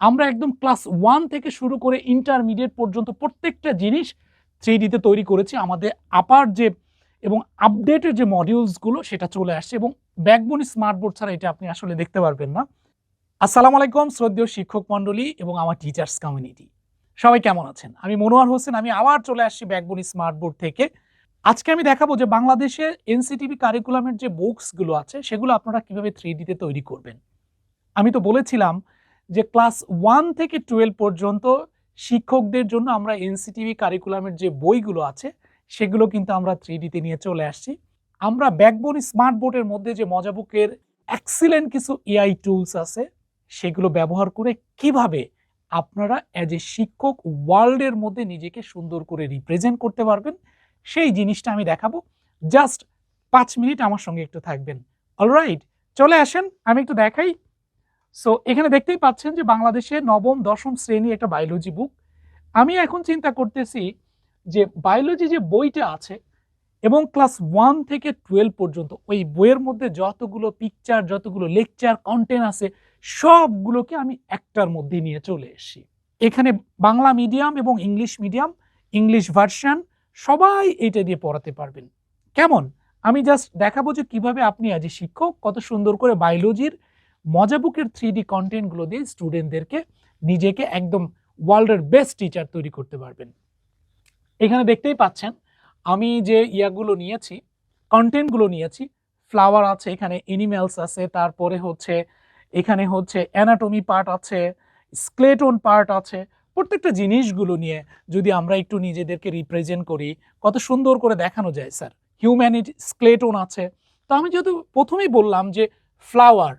আমরা একদম class one থেকে শুরু করে ইন্টারমিডিয়েট পর্যন্ত প্রত্যেকটা জিনিস থ্রি ডিতে তৈরি করেছি। আমাদের আপার যে এবং আপডেটের যে মডিউলসগুলো সেটা চলে আসছে এবং ব্যাকবোন স্মার্ট বোর্ড ছাড়া এটা আপনি আসলে দেখতে পারবেন না। আসসালামু আলাইকুম, শ্রদ্ধেয় শিক্ষক মণ্ডলী এবং আমার টিচার্স কমিউনিটি সবাই কেমন আছেন? আমি মনোয়ার হোসেন, আমি আবার চলে আসছি ব্যাকবোন স্মার্ট বোর্ড থেকে। আজকে আমি দেখাবো যে বাংলাদেশে এনসিটিভি কারিকুলামের যে বুকসগুলো আছে, সেগুলো আপনারা কীভাবে থ্রি ডিতে তৈরি করবেন। আমি তো বলেছিলাম যে ক্লাস ওয়ান থেকে টুয়েলভ পর্যন্ত শিক্ষকদের জন্য আমরা এনসিটিভি কারিকুলামের যে বইগুলো আছে, সেগুলো কিন্তু আমরা থ্রি ডিতে নিয়ে চলে আসছি। আমরা ব্যাকবোন স্মার্ট বোর্ডের মধ্যে যে মজা বুকের এক্সিলেন্ট কিছু এআই টুলস আছে, সেগুলো ব্যবহার করে কীভাবে আপনারা অ্যাজ এ শিক্ষক ওয়ার্ল্ডের মধ্যে নিজেকে সুন্দর করে রিপ্রেজেন্ট করতে পারবেন, সেই জিনিসটা আমি দেখাবো। জাস্ট পাঁচ মিনিট আমার সঙ্গে একটু থাকবেন। অলরাইট চলে আসেন, আমি একটু দেখাই। সো এখানে দেখতেই পাচ্ছেন যে বাংলাদেশে নবম, দশম শ্রেণি একটা বায়োলজি বুক আমি এখন চিন্তা করতেছি যে বায়োলজি যে বইটা আছে এবং ক্লাস ওয়ান থেকে টুয়েলভ পর্যন্ত ওই বইয়ের মধ্যে যতগুলো পিকচার যতগুলো লেকচার কন্টেন্ট আছে, সবগুলোকে আমি একটার মধ্যে নিয়ে চলে এসেছি। এখানে বাংলা মিডিয়াম এবং ইংলিশ মিডিয়াম ইংলিশ ভার্সন সবাই এটা দিয়ে পড়াতে পারবেন। কেমন? আমি জাস্ট দেখাবো যে কীভাবে আপনি আজ শিক্ষক কত সুন্দর করে বায়োলজির মজা বুকের থ্রি ডি কন্টেন্টগুলো দিয়ে স্টুডেন্টদেরকে নিজেকে একদম ওয়ার্ল্ডের বেস্ট টিচার তৈরি করতে পারবেন। এখানে দেখতেই পাচ্ছেন, আমি যে ইয়াগুলো নিয়েছি কন্টেন্টগুলো নিয়েছি ফ্লাওয়ার আছে, এখানে এনিম্যালস আছে, তারপরে হচ্ছে, এখানে হচ্ছে অ্যানাটমি পার্ট আছে স্কেলেটন পার্ট আছে, প্রত্যেকটা জিনিসগুলো নিয়ে যদি আমরা একটু নিজেদেরকে রিপ্রেজেন্ট করি, কত সুন্দর করে দেখানো যায় স্যার হিউম্যানিটি স্কেলেটন আছে। তো আমি যেহেতু প্রথমেই বললাম যে ফ্লাওয়ার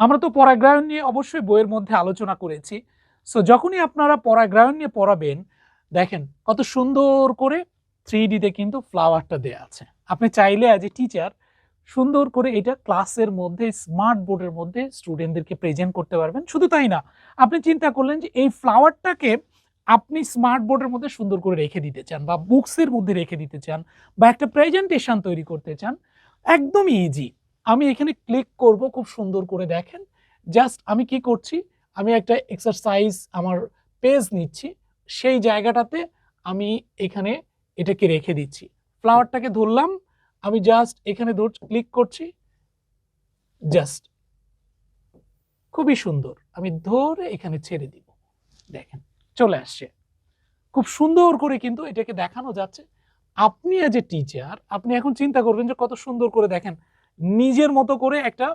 আমরা তো পরাগ্রায়ণ নিয়ে অবশ্যই বইয়ের মধ্যে আলোচনা করেছি। সো যখনই আপনারা পরাগ্রায়ণ নিয়ে পড়াবেন, দেখেন কত সুন্দর করে থ্রি ডিতে কিন্তু ফ্লাওয়ারটা দেয়া আছে। আপনি চাইলে অ্যাজ এ টিচার সুন্দর করে এটা ক্লাসের মধ্যে স্মার্ট বোর্ডের মধ্যে স্টুডেন্টদেরকে প্রেজেন্ট করতে পারবেন। শুধু তাই না, আপনি চিন্তা করলেন যে এই ফ্লাওয়ারটাকে আপনি স্মার্ট বোর্ডের মধ্যে সুন্দর করে রেখে দিতে চান বা বুকসের মধ্যে রেখে দিতে চান বা একটা প্রেজেন্টেশন তৈরি করতে চান একদম ইজি আমি এখানে ক্লিক করব, খুব সুন্দর করে দেখেন। জাস্ট আমি কি করছি? আমি একটা এক্সারসাইজ আমার পেজ নিচ্ছি। সেই জায়গাটাতে আমি এখানে এটাকে রেখে দিচ্ছি। ফ্লাওয়ারটাকে ধরলাম, আমি জাস্ট এখানে ধর ক্লিক করছি। জাস্ট খুবই সুন্দর। আমি ধরে এখানে ছেড়ে দিব। দেখেন, চলে আসছে। খুব সুন্দর করে কিন্তু এটাকে দেখানো যাচ্ছে। আপনি এজ এ টিচার আপনি এখন চিন্তা করবেন যে কত সুন্দর করে দেখেন। নিজের মতো করে একটা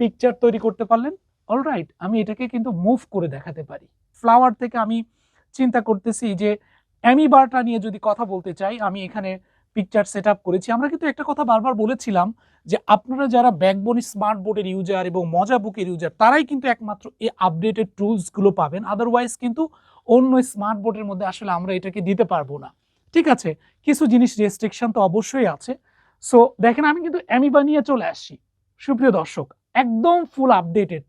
পিকচার তৈরি করতে পারলেন। অলরাইট আমি এটাকে কিন্তু মুভ করে দেখাতে পারি। ফ্লাওয়ার থেকে আমি চিন্তা করতেছি যে অ্যামি অ্যামিবারটা নিয়ে যদি কথা বলতে চাই, আমি এখানে পিকচার সেট করেছি। আমরা কিন্তু একটা কথা বারবার বলেছিলাম যে, আপনারা যারা ব্যাকবোন স্মার্ট বোর্ডের ইউজার এবং মজা বুকের ইউজার তারাই কিন্তু একমাত্র এই আপডেটেড টুলসগুলো পাবেন। আদারওয়াইজ কিন্তু অন্য স্মার্ট বোর্ডের মধ্যে আসলে আমরা এটাকে দিতে পারব না। ঠিক আছে, কিছু জিনিস রেস্ট্রিকশন তো অবশ্যই আছে। সো দেখেন আমি কিন্তু অ্যামিবা নিয়ে চলে আসছি সুপ্রিয় দর্শক, একদম ফুল আপডেটেড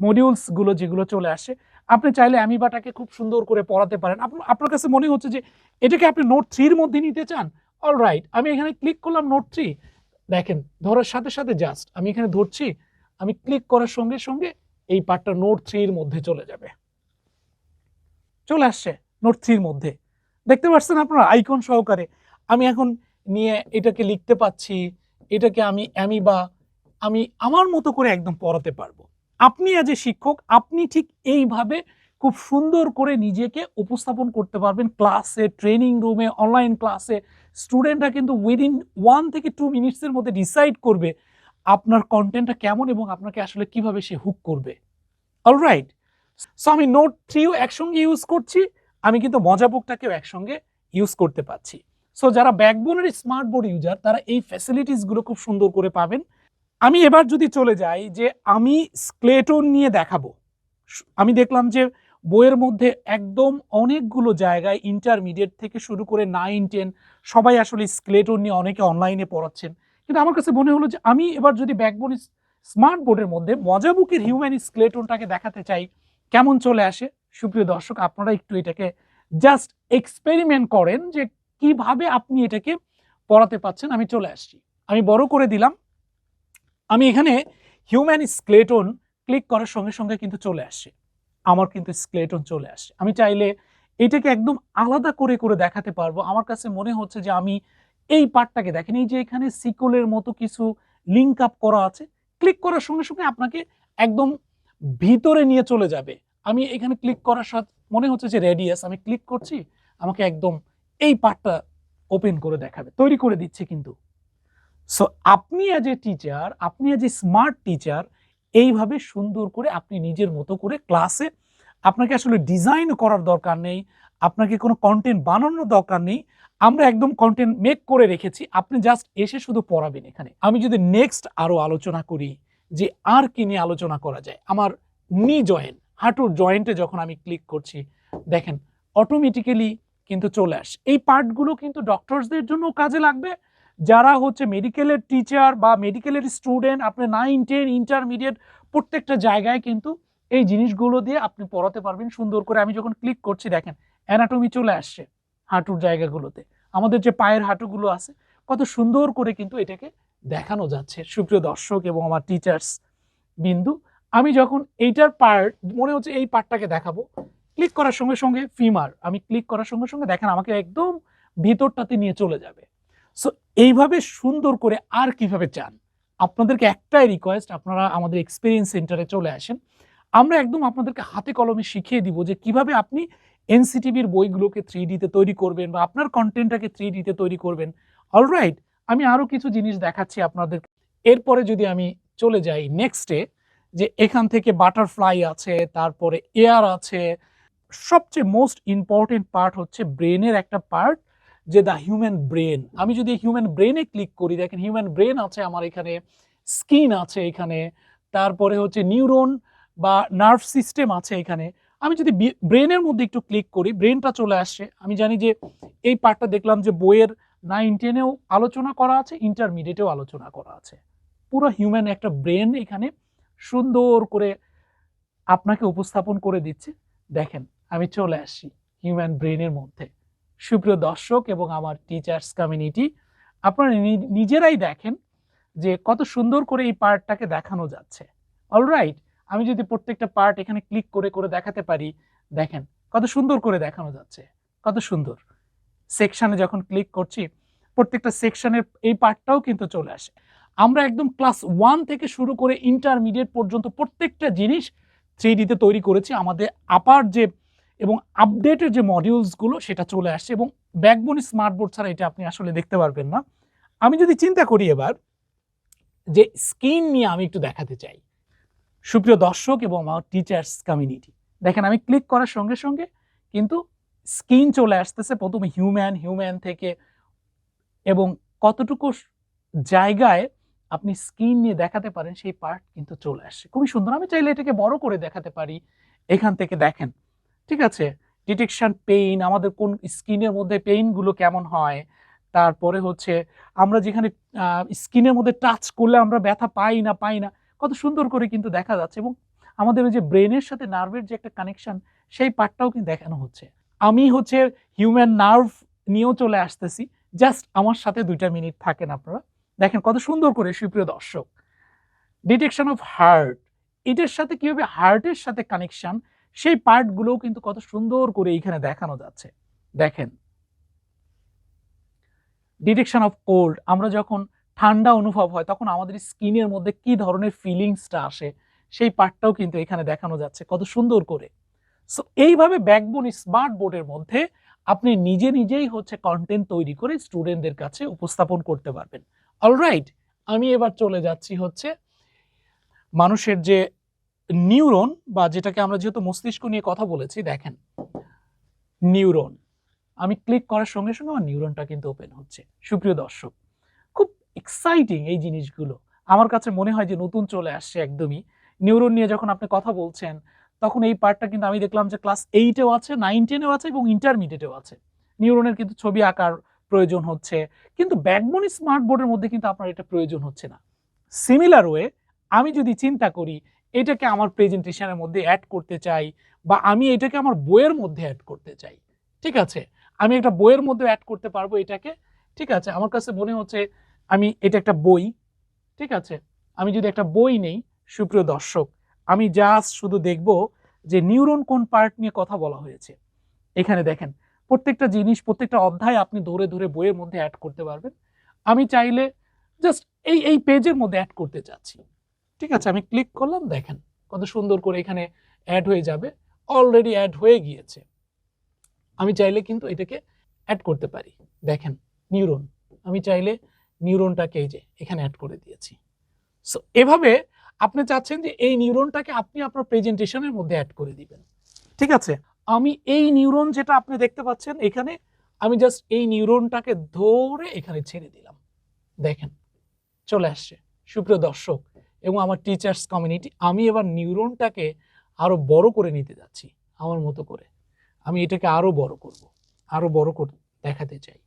মডিউলসগুলো যেগুলো চলে আসে, আপনি চাইলে অ্যামিবাটাকে খুব সুন্দর করে পড়াতে পারেন। আপনার কাছে মনে হচ্ছে যে, এটাকে আপনি নোট থ্রির মধ্যে নিতে চান? অল রাইট আমি এখানে ক্লিক করলাম নোট থ্রি দেখেন, ধরার সাথে সাথে জাস্ট আমি এখানে ধরছি, আমি ক্লিক করার সঙ্গে সঙ্গে এই পার্টটা নোট থ্রির মধ্যে চলে যাবে। চলে আসছে নোট থ্রির মধ্যে। দেখতে পাচ্ছেন আপনারা আইকন সহকারে, আমি এখন নিয়ে এটাকে লিখতে পাচ্ছি, এটাকে আমি অ্যামিবা, আমি আমার মতো করে একদম পড়াতে পারব। আপনি আজ শিক্ষক, আপনি ঠিক এইভাবে খুব সুন্দর করে নিজেকে উপস্থাপন করতে পারবেন। ক্লাসে ট্রেনিং রুমে অনলাইন ক্লাসে স্টুডেন্টরা কিন্তু উইদিন ওয়ান থেকে টু মিনিটসের মধ্যে ডিসাইড করবে আপনার কন্টেন্টটা কেমন এবং আপনাকে আসলে কীভাবে সে হুক করবে। অলরাইট সো আমি নোট থ্রিও একসঙ্গে ইউজ করছি, আমি কিন্তু মজা বুকটাকেও একসঙ্গে ইউজ করতে পারছি। সো যারা ব্যাকবোনের স্মার্ট বোর্ড ইউজার তারা এই ফ্যাসিলিটিসগুলো খুব সুন্দর করে পাবেন। আমি এবার যদি চলে যাই, যে আমি স্কেলেটন নিয়ে দেখাবো। আমি দেখলাম যে বইয়ের মধ্যে একদম অনেকগুলো জায়গায় ইন্টারমিডিয়েট থেকে শুরু করে নাইন টেন সবাই আসলে স্কেলেটন নিয়ে অনেকে অনলাইনে পড়াচ্ছেন। কিন্তু আমার কাছে মনে হলো যে আমি এবার যদি ব্যাকবোন স্মার্ট বোর্ডের মধ্যে মজা বুকের হিউম্যান স্কেলেটনটাকে দেখাতে চাই, কেমন চলে আসে? সুপ্রিয় দর্শক, আপনারা একটু এটাকে জাস্ট এক্সপেরিমেন্ট করেন যে কীভাবে আপনি এটাকে পড়াতে পাচ্ছেন আমি চলে আসছি। আমি বড় করে দিলাম। আমি এখানে হিউম্যান স্কেলেটন ক্লিক করার সঙ্গে সঙ্গে কিন্তু চলে আসে আমার কিন্তু স্কেলেটন চলে আসে আমি চাইলে এটাকে একদম আলাদা করে করে দেখাতে পারব। আমার কাছে মনে হচ্ছে যে আমি এই পার্টটাকে দেখেন, এই যে এখানে সিকলের মতো কিছু লিঙ্ক আপ করা আছে ক্লিক করার সঙ্গে সঙ্গে আপনাকে একদম ভিতরে নিয়ে চলে যাবে। আমি এখানে ক্লিক করার সাথে মনে হচ্ছে যে রেডিয়াস আমি ক্লিক করছি, আমাকে একদম এই পার্টটা ওপেন করে দেখাবে, তৈরি করে দিচ্ছে কিন্তু। সো আপনি অ্যাজ এ টিচার আপনি অ্যাজ এ স্মার্ট টিচার এইভাবে সুন্দর করে আপনি নিজের মতো করে ক্লাসে আপনাকে আসলে ডিজাইন করার দরকার নেই, আপনাকে কোনো কন্টেন্ট বানানোর দরকার নেই, আমরা একদম কন্টেন্ট মেক করে রেখেছি, আপনি জাস্ট এসে শুধু পড়াবেন এখানে। আমি যদি নেক্সট আরও আলোচনা করি, যে আর কি নিয়ে আলোচনা করা যায়, আমার নি জয়েন্ট হাঁটুর জয়েন্টে যখন আমি ক্লিক করছি, দেখেন অটোমেটিক্যালি কিন্তু চলে আসে। এই পার্টগুলো কিন্তু ডক্টরসদের জন্য কাজে লাগবে। যারা হচ্ছে মেডিকেলের টিচার বা মেডিকেলের স্টুডেন্ট আপনি নাইন টেন ইন্টারমিডিয়েট প্রত্যেকটা জায়গায় কিন্তু এই জিনিসগুলো দিয়ে আপনি পড়াতে পারবেন সুন্দর করে। আমি যখন ক্লিক করছি, দেখেন অ্যানাটমি চলে আসছে হাঁটুর জায়গাগুলোতে। আমাদের যে পায়ের হাঁটুগুলো আছে, কত সুন্দর করে কিন্তু এটাকে দেখানো যাচ্ছে। সুপ্রিয় দর্শক এবং আমার টিচার্স বিন্দু আমি যখন এইটার পার্ট মনে হচ্ছে এই পার্টটাকে দেখাবো ক্লিক করার সঙ্গে সঙ্গে ফিমার আমি ক্লিক করার সঙ্গে সঙ্গে দেখেন আমাকে একদম ভিতরটাতে নিয়ে চলে যাবে। সো এইভাবে সুন্দর করে আর কীভাবে চান? আপনাদেরকে একটাই রিকোয়েস্ট আপনারা আমাদের এক্সপিরিয়েন্স সেন্টারে চলে আসেন। আমরা একদম আপনাদেরকে হাতে কলমে শিখিয়ে দিব যে কীভাবে আপনি এনসিটিভির বইগুলোকে থ্রি ডিতে তৈরি করবেন বা আপনার কন্টেন্টটাকে থ্রি ডিতে তৈরি করবেন। অলরাইট আমি আরও কিছু জিনিস দেখাচ্ছি আপনাদের। এরপরে যদি আমি চলে যাই নেক্সটে যে এখান থেকে বাটারফ্লাই আছে, তারপরে এয়ার আছে সবচেয়ে মোস্ট ইম্পর্টেন্ট পার্ট হচ্ছে ব্রেনের একটা পার্ট যে দ্য হিউম্যান ব্রেন আমি যদি হিউম্যান ব্রেনে ক্লিক করি, দেখেন হিউম্যান ব্রেন আছে আমার এখানে স্কিন আছে এখানে, তারপরে হচ্ছে নিউরন বা নার্ভ সিস্টেম আছে এখানে। আমি যদি ব্রেনের মধ্যে একটু ক্লিক করি ব্রেনটা চলে আসছে। আমি জানি যে এই পার্টটা দেখলাম যে বইয়ের নাইন টেনেও আলোচনা করা আছে ইন্টারমিডিয়েটেও আলোচনা করা আছে। পুরো হিউম্যান একটা ব্রেন এখানে সুন্দর করে আপনাকে উপস্থাপন করে দিচ্ছে। দেখেন আমি চলে আসছি হিউম্যান ব্রেনের মধ্যে। সুপ্রিয় দর্শক এবং আমার টিচার্স কমিউনিটি আপনারা নিজেরাই দেখেন যে কত সুন্দর করে এই পার্টটাকে দেখানো যাচ্ছে। অলরাইট আমি যদি প্রত্যেকটা পার্ট এখানে ক্লিক করে করে দেখাতে পারি, দেখেন কত সুন্দর করে দেখানো যাচ্ছে, কত সুন্দর। সেকশানে যখন ক্লিক করছি, প্রত্যেকটা সেকশনের এই পার্টটাও কিন্তু চলে আসে। আমরা একদম ক্লাস ওয়ান থেকে শুরু করে ইন্টারমিডিয়েট পর্যন্ত প্রত্যেকটা জিনিস থ্রি ডিতে তৈরি করেছি। আমাদের আপার যে এবং আপডেটের যে মডিউলসগুলো সেটা চলে আসছে এবং ব্যাকবোন স্মার্ট বোর্ড ছাড়া এটা আপনি আসলে দেখতে পারবেন না। আমি যদি চিন্তা করি এবার যে স্ক্রিন নিয়ে আমি একটু দেখাতে চাই। সুপ্রিয় দর্শক এবং আমার টিচার্স কমিউনিটি দেখেন আমি ক্লিক করার সঙ্গে সঙ্গে কিন্তু স্ক্রিন চলে আসতেছে প্রথমে হিউম্যান হিউম্যান থেকে এবং কতটুকু জায়গায় আপনি স্ক্রিন নিয়ে দেখাতে পারেন সেই পার্ট কিন্তু চলে আসছে। খুবই সুন্দর। আমি চাইলে এটাকে বড় করে দেখাতে পারি। এখান থেকে দেখেন। ঠিক আছে? ডিটেকশন পেইন আমাদের কোন স্কিনের মধ্যে পেইনগুলো কেমন হয়? তারপরে হচ্ছে, আমরা যেখানে স্কিনের মধ্যে টাচ করলে আমরা ব্যথা পাই না পাই না, কত সুন্দর করে কিন্তু দেখা যাচ্ছে এবং আমাদের ওই যে ব্রেনের সাথে নার্ভের যে একটা কানেকশন সেই পার্টটাও কিন্তু দেখানো হচ্ছে। আমি হচ্ছে হিউম্যান নার্ভ নিয়েও চলে আসতেছি জাস্ট আমার সাথে দুইটা মিনিট থাকেন আপনারা। দেখেন কত সুন্দর করে, সুপ্রিয় দর্শক। ডিটেকশন অফ হার্ট এটার সাথে কীভাবে হার্টের সাথে কানেকশন সেই পার্টগুলোও কিন্তু কত সুন্দর করে এইখানে দেখানো যাচ্ছে। দেখেন। ডিটেকশন অফ কোল্ড আমরা যখন ঠান্ডা অনুভব হয়, তখন আমাদের স্কিনের মধ্যে কি ধরনের ফিলিংসটা আসে, সেই পার্টটাও কিন্তু এখানে দেখানো যাচ্ছে কত সুন্দর করে। সো এইভাবে ব্যাকবোন স্মার্ট বোর্ডের মধ্যে আপনি নিজে নিজেই হচ্ছে কন্টেন্ট তৈরি করে স্টুডেন্টদের কাছে উপস্থাপন করতে পারবেন। অলরাইট আমি এবার চলে যাচ্ছি হচ্ছে মানুষের যে নিউরন বা যেটাকে আমরা যেহেতু মস্তিষ্ক নিয়ে কথা বলেছি, দেখেন। নিউরন। আমি ক্লিক করার সঙ্গে সঙ্গে আমার নিউরনটা কিন্তু ওপেন হচ্ছে। সুপ্রিয় দর্শক, খুব এক্সাইটিং এই জিনিসগুলো। আমার কাছে মনে হয় যে নতুন চলে আসছে একদমই। নিউরন নিয়ে যখন আপনি কথা বলছেন, তখন এই পার্টটা কিন্তু আমি দেখলাম যে ক্লাস এইটেও আছে নাইন টেনেও আছে এবং ইন্টারমিডিয়েটেও আছে। নিউরনের কিন্তু ছবি আঁকার প্রয়োজন হচ্ছে, কিন্তু ব্যাকবোন স্মার্ট বোর্ডের মধ্যে কিন্তু আপনার এটা প্রয়োজন হচ্ছে না। সিমিলার ওয়ে আমি যদি চিন্তা করি এটাকে আমার প্রেজেন্টেশনের মধ্যে অ্যাড করতে চাই বা আমি এটাকে আমার বইয়ের মধ্যে অ্যাড করতে চাই, ঠিক আছে? আমি একটা বইয়ের মধ্যে অ্যাড করতে পারব এটাকে, ঠিক আছে? আমার কাছে মনে হচ্ছে আমি এটা একটা বই, ঠিক আছে? আমি যদি একটা বই নেই, সুপ্রিয় দর্শক, আমি জাস্ট শুধু দেখব যে নিউরন কোন পার্ট নিয়ে কথা বলা হয়েছে। এখানে দেখেন, প্রত্যেকটা জিনিস, প্রত্যেকটা অধ্যায় আপনি ধরে ধরে বইয়ের মধ্যে অ্যাড করতে পারবেন। আমি চাইলে জাস্ট এই এই পেজের মধ্যে অ্যাড করতে চাচ্ছি। ঠিক আছে, আমি ক্লিক করলাম, দেখেন কত সুন্দর করে এখানে অ্যাড হয়ে যাবে অলরেডি অ্যাড হয়ে গিয়েছে। আমি চাইলে কিন্তু এটাকে অ্যাড করতে পারি। দেখেন নিউরন আমি চাইলে নিউরনটাকে এই যে এখানে অ্যাড করে দিয়েছি। সো এভাবে আপনি চাচ্ছেন যে এই নিউরনটাকে আপনি আপনার প্রেজেন্টেশনের মধ্যে অ্যাড করে দিবেন। ঠিক আছে, আমি এই নিউরন যেটা আপনি দেখতে পাচ্ছেন এখানে, আমি জাস্ট এই নিউরনটাকে ধরে এখানে ছেড়ে দিলাম। দেখেন, চলে আসছে। সুপ্রিয় দর্শক এবং আমার টিচার্স কমিউনিটি আমি এবার নিউরনটাকে আরও বড় করে নিতে যাচ্ছি, আমার মতো করে। আমি এটাকে আরও বড় করব আরও বড় করে, দেখাতে চাই।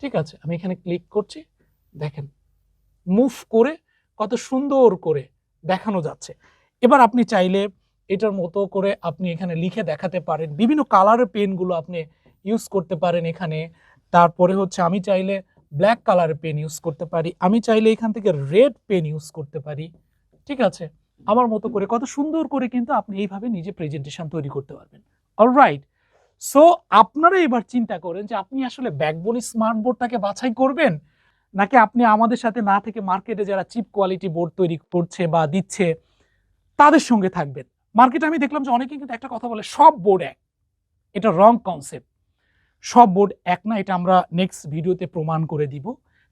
ঠিক আছে, আমি এখানে ক্লিক করছি, দেখেন মুভ করে কত সুন্দর করে দেখানো যাচ্ছে। এবার আপনি চাইলে এটার মতো করে আপনি এখানে লিখে দেখাতে পারেন, বিভিন্ন কালারের পেনগুলো আপনি ইউজ করতে পারেন এখানে। তারপরে হচ্ছে আমি চাইলে ব্ল্যাক কালারের পেন ইউজ করতে পারি, আমি চাইলে এখান থেকে রেড পেন ইউজ করতে পারি। ঠিক আছে? আমার মতো করে, কত সুন্দর করে কিন্তু আপনি এইভাবে নিজে প্রেজেন্টেশন তৈরি করতে পারবেন। অলরাইট সো আপনারা এবার চিন্তা করেন যে আপনি আসলে ব্যাকবোনি স্মার্ট বোর্ডটাকে বাছাই করবেন? নাকি আপনি আমাদের সাথে না থেকে মার্কেটে যারা চিপ কোয়ালিটি বোর্ড তৈরি করছে বা দিচ্ছে, তাদের সঙ্গে থাকবেন? মার্কেটে আমি দেখলাম যে অনেকে কিন্তু একটা কথা বলে, সব বোর্ড এক। এটা রং কনসেপ্ট সব বোর্ড এক না, এটা আমরা নেক্সট ভিডিওতে প্রমাণ করে দিব।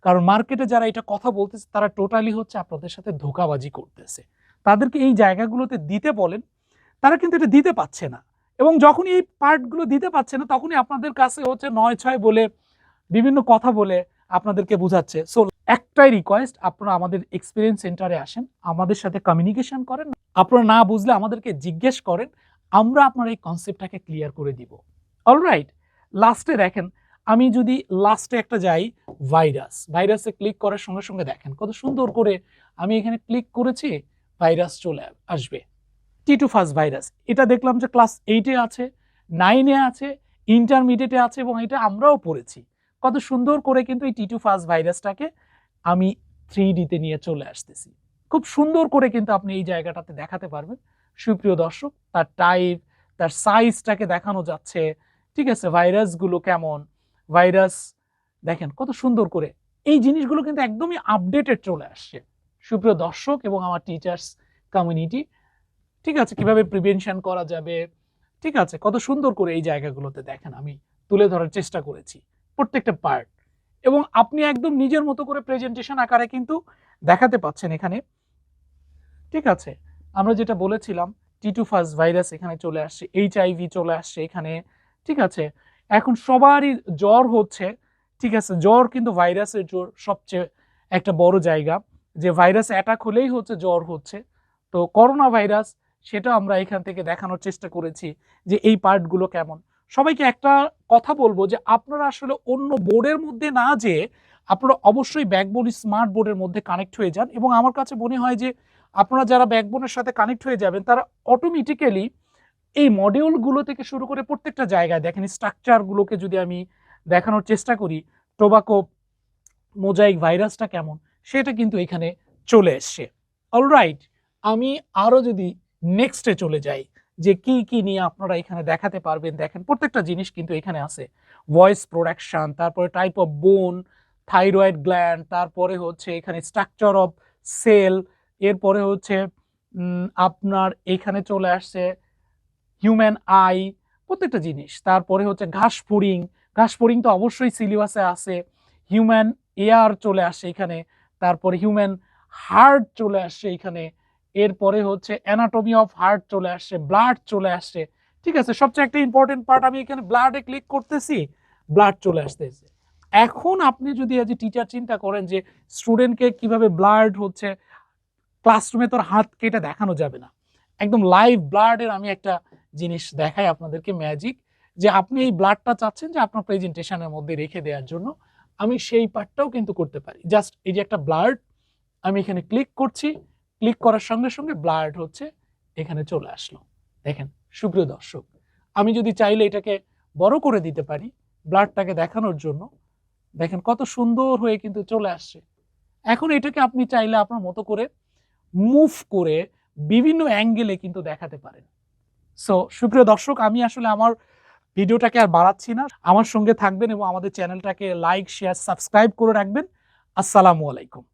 কারণ মার্কেটে যারা এটা কথা বলতেছে, তারা টোটালি হচ্ছে আপনাদের সাথে ধোকাবাজি করতেছে। তাদেরকে এই জায়গাগুলোতে দিতে বলেন, তারা কিন্তু এটা দিতে পাচ্ছে না। এবং যখনই এই পার্টগুলো দিতে পারছে না, তখনই আপনাদের কাছে হচ্ছে নয় ছয় বলে, বিভিন্ন কথা বলে আপনাদেরকে বোঝাচ্ছে। সো একটাই রিকোয়েস্ট আপনারা আমাদের এক্সপিরিয়েন্স সেন্টারে আসেন, আমাদের সাথে কমিউনিকেশন করেন। আপনারা না বুঝলে আমাদেরকে জিজ্ঞেস করেন, আমরা আপনার এই কনসেপ্টটাকে ক্লিয়ার করে দিব। অলরাইট লাস্টে দেখেন আমি যদি লাস্টে একটা যাই ভাইরাস ভাইরাসে ক্লিক করার সঙ্গে সঙ্গে দেখেন কত সুন্দর করে আমি এখানে ক্লিক করেছি ভাইরাস চলে আসবে। টি টু ফার্স্ট ভাইরাস এটা দেখলাম যে ক্লাস এইটে আছে নাইনে আছে ইন্টারমিডিয়েটে আছে এবং এটা আমরাও পড়েছি। কত সুন্দর করে কিন্তু এই টি টু ফার্স্ট ভাইরাসটাকে আমি থ্রি ডিতে নিয়ে চলে আসতেছি। খুব সুন্দর করে কিন্তু আপনি এই জায়গাটাতে দেখাতে পারবেন। সুপ্রিয় দর্শক, তার টাইপ তার সাইজটাকে দেখানো যাচ্ছে। ঠিক আছে ভাইরাসগুলো কেমন? ভাইরাস, দেখেন কত সুন্দর করে। এই জিনিসগুলো কিন্তু একদমই আপডেটেড চলে আসছে। সুপ্রিয় দর্শক এবং আমার টিচার্স কমিউনিটি ঠিক আছে, কীভাবে প্রিভেনশন করা যাবে? ঠিক আছে, কত সুন্দর করে এই জায়গাগুলোতে দেখেন আমি তুলে ধরার চেষ্টা করেছি প্রত্যেকটা পার্ট এবং আপনি একদম নিজের মতো করে প্রেজেন্টেশন আকারে কিন্তু দেখাতে পাচ্ছেন এখানে। ঠিক আছে, আমরা যেটা বলেছিলাম টি টু ফার্স্ট ভাইরাস এখানে চলে আসছে এইচ আইভি চলে আসছে এখানে। ঠিক আছে এখন সবারই জ্বর হচ্ছে, ঠিক আছে? জ্বর কিন্তু ভাইরাসের জ্বর সবচেয়ে একটা বড় জায়গা। যে ভাইরাস অ্যাটাক হলেই হচ্ছে জ্বর হচ্ছে। তো করোনা ভাইরাস, সেটা আমরা এখান থেকে দেখানোর চেষ্টা করেছি যে এই পার্টগুলো কেমন। সবাইকে একটা কথা বলব যে আপনারা আসলে অন্য বোর্ডের মধ্যে না যে আপনারা অবশ্যই ব্যাকবোন স্মার্ট বোর্ডের মধ্যে কানেক্ট হয়ে যান। এবং আমার কাছে মনে হয় যে আপনারা যারা ব্যাকবোনের সাথে কানেক্ট হয়ে যাবেন, তারা অটোমেটিক্যালি এই মডিউলগুলো থেকে শুরু করে প্রত্যেকটা জায়গায় দেখেন স্ট্রাকচারগুলোকে যদি আমি দেখানোর চেষ্টা করি টোবাকো মোজাইক ভাইরাসটা কেমন, সেটা কিন্তু এখানে চলে এসছে। অলরাইট আমি আরও যদি নেক্সটে চলে যাই, যে কি কি নিয়ে আপনারা এখানে দেখাতে পারবেন, দেখেন প্রত্যেকটা জিনিস কিন্তু এখানে আছে। ভয়েস প্রোডাকশান তারপরে type of bone thyroid gland তারপরে হচ্ছে এখানে স্ট্রাকচার অফ সেল এরপরে হচ্ছে আপনার এখানে চলে আসছে হিউম্যান আই প্রত্যেকটা জিনিস। তারপরে হচ্ছে ঘাস ফড়িং ঘাস ফড়িং তো অবশ্যই সিলেবাসে আছে। হিউম্যান এয়ার চলে আসে এখানে। তারপরে হিউম্যান হার্ট চলে আসছে এখানে। এরপরে হচ্ছে অ্যানাটমি অফ হার্ট চলে আসছে ব্লাড চলে আসছে ঠিক আছে, সবচেয়ে একটা ইম্পর্টেন্ট পার্ট আমি এখানে ব্লাডে ক্লিক করতেছি ব্লাড চলে আসতেছে। এখন আপনি যদি আজ টিচার চিন্তা করেন যে স্টুডেন্টকে কীভাবে ব্লাড হচ্ছে ক্লাসরুমে তোর হাত কেটে দেখানো যাবে না। একদম লাইভ ব্লাডের আমি একটা জিনিস দেখায় আপনাদেরকে ম্যাজিক যে আপনি এই ব্লাডটা চাচ্ছেন যে আপনার প্রেজেন্টেশনের মধ্যে রেখে দেওয়ার জন্য, আমি সেই পার্টটাও কিন্তু করতে পারি। জাস্ট এই যে একটা ব্লাড আমি এখানে ক্লিক করছি ক্লিক করার সঙ্গে সঙ্গে ব্লাড হচ্ছে, এখানে চলে আসলো। দেখেন, সুপ্রিয় দর্শক, আমি যদি চাইলে এটাকে বড় করে দিতে পারি ব্লাডটাকে দেখানোর জন্য, দেখেন কত সুন্দর হয়ে কিন্তু চলে আসছে। এখন এটাকে আপনি চাইলে আপনার মতো করে মুভ করে বিভিন্ন অ্যাঙ্গেলে কিন্তু দেখাতে পারেন। সো সুপ্রিয় দর্শক, আমি আসলে আমার ভিডিওটাকে আর বাড়াচ্ছি না। আমার সঙ্গে থাকবেন এবং আমাদের চ্যানেলটাকে লাইক শেয়ার সাবস্ক্রাইব করে রাখবেন। আসসালামু আলাইকুম।